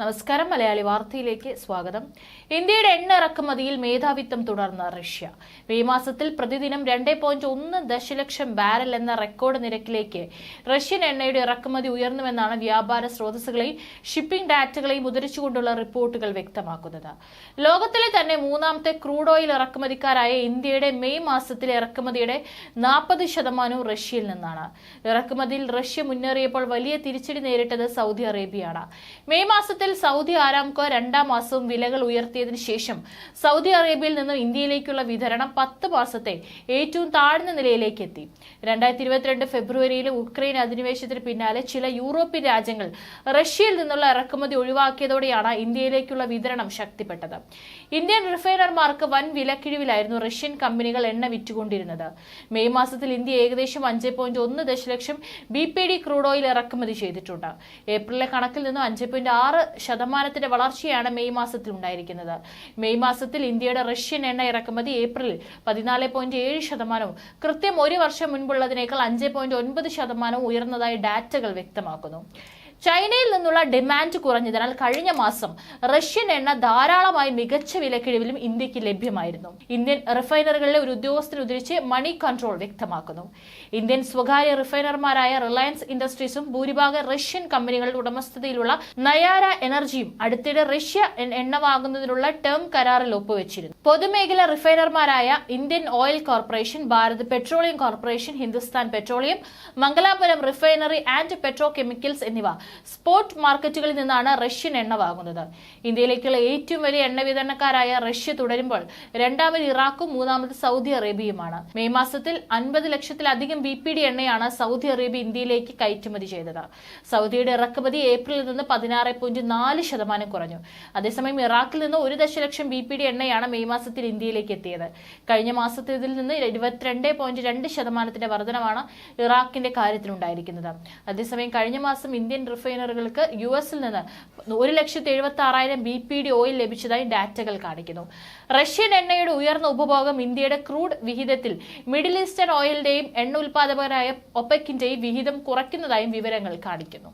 നമസ്കാരം. മലയാളി വാർത്തയിലേക്ക് സ്വാഗതം. ഇന്ത്യയുടെ എണ്ണ ഇറക്കുമതിയിൽ മേധാവിത്വം തുടർന്ന റഷ്യ. മെയ് മാസത്തിൽ പ്രതിദിനം രണ്ട് പോയിന്റ് ഒന്ന് ദശലക്ഷം ബാരൽ എന്ന റെക്കോർഡ് നിരക്കിലേക്ക് റഷ്യൻ എണ്ണയുടെ ഇറക്കുമതി ഉയർന്നുവെന്നാണ് വ്യാപാര സ്രോതസ്സുകളെയും ഷിപ്പിംഗ് ഡാറ്റകളെയും ഉദ്ധരിച്ചുകൊണ്ടുള്ള റിപ്പോർട്ടുകൾ വ്യക്തമാക്കുന്നത്. ലോകത്തിലെ തന്നെ മൂന്നാമത്തെ ക്രൂഡ് ഓയിൽ ഇറക്കുമതിക്കാരായ ഇന്ത്യയുടെ മെയ് മാസത്തിലെ ഇറക്കുമതിയുടെ നാൽപ്പത് ശതമാനവും റഷ്യയിൽ നിന്നാണ്. ഇറക്കുമതിയിൽ റഷ്യ മുന്നേറിയപ്പോൾ വലിയ തിരിച്ചടി നേരിട്ടത് സൗദി അറേബ്യയാണ്. മെയ് മാസത്തിൽ സൗദി ആരാംകോ രണ്ടാം മാസവും വിലകൾ ഉയർത്തിയതിന് ശേഷം സൗദി അറേബ്യയിൽ നിന്നും ഇന്ത്യയിലേക്കുള്ള വിതരണം പത്ത് മാസത്തെ ഏറ്റവും താഴ്ന്ന നിലയിലേക്ക് എത്തി. രണ്ടായിരത്തി ഇരുപത്തിരണ്ട് ഫെബ്രുവരിയിലെ ഉക്രൈൻ അധിനിവേശത്തിന് പിന്നാലെ ചില യൂറോപ്യൻ രാജ്യങ്ങൾ റഷ്യയിൽ നിന്നുള്ള ഇറക്കുമതി ഒഴിവാക്കിയതോടെയാണ് ഇന്ത്യയിലേക്കുള്ള വിതരണം ശക്തിപ്പെട്ടത്. ഇന്ത്യൻ റിഫൈനർമാർക്ക് വൻ വിലക്കിഴിവിലായിരുന്നു റഷ്യൻ കമ്പനികൾ എണ്ണ വിറ്റുകൊണ്ടിരുന്നത്. മെയ് മാസത്തിൽ ഇന്ത്യ ഏകദേശം അഞ്ച് പോയിന്റ് ഒന്ന് ദശലക്ഷം B P D crude oil ഇറക്കുമതി ചെയ്തിട്ടുണ്ട്. ഏപ്രിലിലെ കണക്കിൽ നിന്നും അഞ്ച് പോയിന്റ് ആറ് ശതമാനത്തിന്റെ വളർച്ചയാണ് മെയ് മാസത്തിൽ ഉണ്ടായിരിക്കുന്നത്. മെയ് മാസത്തിൽ ഇന്ത്യയുടെ റഷ്യൻ എണ്ണ ഇറക്കുമതി ഏപ്രിലിൽ പതിനാല് പോയിന്റ് ഏഴ് ശതമാനവും കൃത്യം ഒരു വർഷം മുൻപുള്ളതിനേക്കാൾ അഞ്ച് പോയിന്റ് ഒൻപത് ശതമാനവും ഉയർന്നതായി ഡാറ്റകൾ വ്യക്തമാക്കുന്നു. ചൈനയിൽ നിന്നുള്ള ഡിമാൻഡ് കുറഞ്ഞതിനാൽ കഴിഞ്ഞ മാസം റഷ്യൻ എണ്ണ ധാരാളമായി മികച്ച വിലക്കിഴിവിലും ഇന്ത്യയ്ക്ക് ലഭ്യമായിരുന്നു. ഇന്ത്യൻ റിഫൈനറികളിലെ ഒരു ഉദ്യോഗസ്ഥൻ ഉദ്ധരിച്ച് മണി കൺട്രോൾ വ്യക്തമാക്കുന്നു. ഇന്ത്യൻ സ്വകാര്യ റിഫൈനർമാരായ റിലയൻസ് ഇൻഡസ്ട്രീസും ഭൂരിഭാഗം റഷ്യൻ കമ്പനികളുടെ ഉടമസ്ഥതയിലുള്ള നയാര എനർജിയും അടുത്തിടെ റഷ്യ എണ്ണ വാങ്ങുന്നതിനുള്ള ടേം കരാറിൽ ഒപ്പുവെച്ചിരുന്നു. പൊതുമേഖല റിഫൈനർമാരായ Indian Oil Corporation Bharat Petroleum Corporation Hindustan Petroleum Mangalapuram Refinery and Petrochemicals എന്നിവ സ്പോട്ട് മാർക്കറ്റുകളിൽ നിന്നാണ് റഷ്യൻ എണ്ണ വാങ്ങുന്നത് ഇന്ത്യയിലേക്കുള്ള ഏറ്റവും വലിയ എണ്ണ വിതരണക്കാരായ റഷ്യ തുടരുമ്പോൾ രണ്ടാമത് ഇറാഖും മൂന്നാമത് സൗദി അറേബ്യയുമാണ്. മെയ് മാസത്തിൽ അൻപത് ലക്ഷത്തിലധികം ബി പി ഡി എണ്ണയാണ് സൗദി അറേബ്യ ഇന്ത്യയിലേക്ക് കയറ്റുമതി ചെയ്തത്. സൗദിയുടെ ഇറക്കുമതി ഏപ്രിലിൽ നിന്ന് പതിനാറ് പോയിന്റ് നാല് ശതമാനം കുറഞ്ഞു. അതേസമയം ഇറാഖിൽ നിന്ന് ഒരു ദശലക്ഷം ബി പി ഡി എണ്ണയാണ് മെയ് മാസത്തിൽ ഇന്ത്യയിലേക്ക് എത്തിയത്. കഴിഞ്ഞ മാസത്തിൽ ഇതിൽ നിന്ന് ഇരുപത്തിരണ്ട് പോയിന്റ് രണ്ട് ശതമാനത്തിന്റെ വർധനമാണ് ഇറാഖിന്റെ കാര്യത്തിലുണ്ടായിരിക്കുന്നത്. അതേസമയം കഴിഞ്ഞ മാസം ഇന്ത്യൻ റിഫൈനറുകൾക്ക് യു എസിൽ നിന്ന് ഒരു ലക്ഷത്തി എഴുപത്തി ആറായിരം ബി പി ഡി ഓയിൽ ലഭിച്ചതായി ഡാറ്റകൾ കാണിക്കുന്നു. റഷ്യൻ എണ്ണയുടെ ഉയർന്ന ഉപഭോഗം ഇന്ത്യയുടെ ക്രൂഡ് വിഹിതത്തിൽ മിഡിൽ ഈസ്റ്റേൺ ഓയിലിന്റെയും എണ്ണ ഉൽപാദകരായ ഒപെക്കിന്റെയും വിഹിതം കുറയ്ക്കുന്നതായും വിവരങ്ങൾ കാണിക്കുന്നു.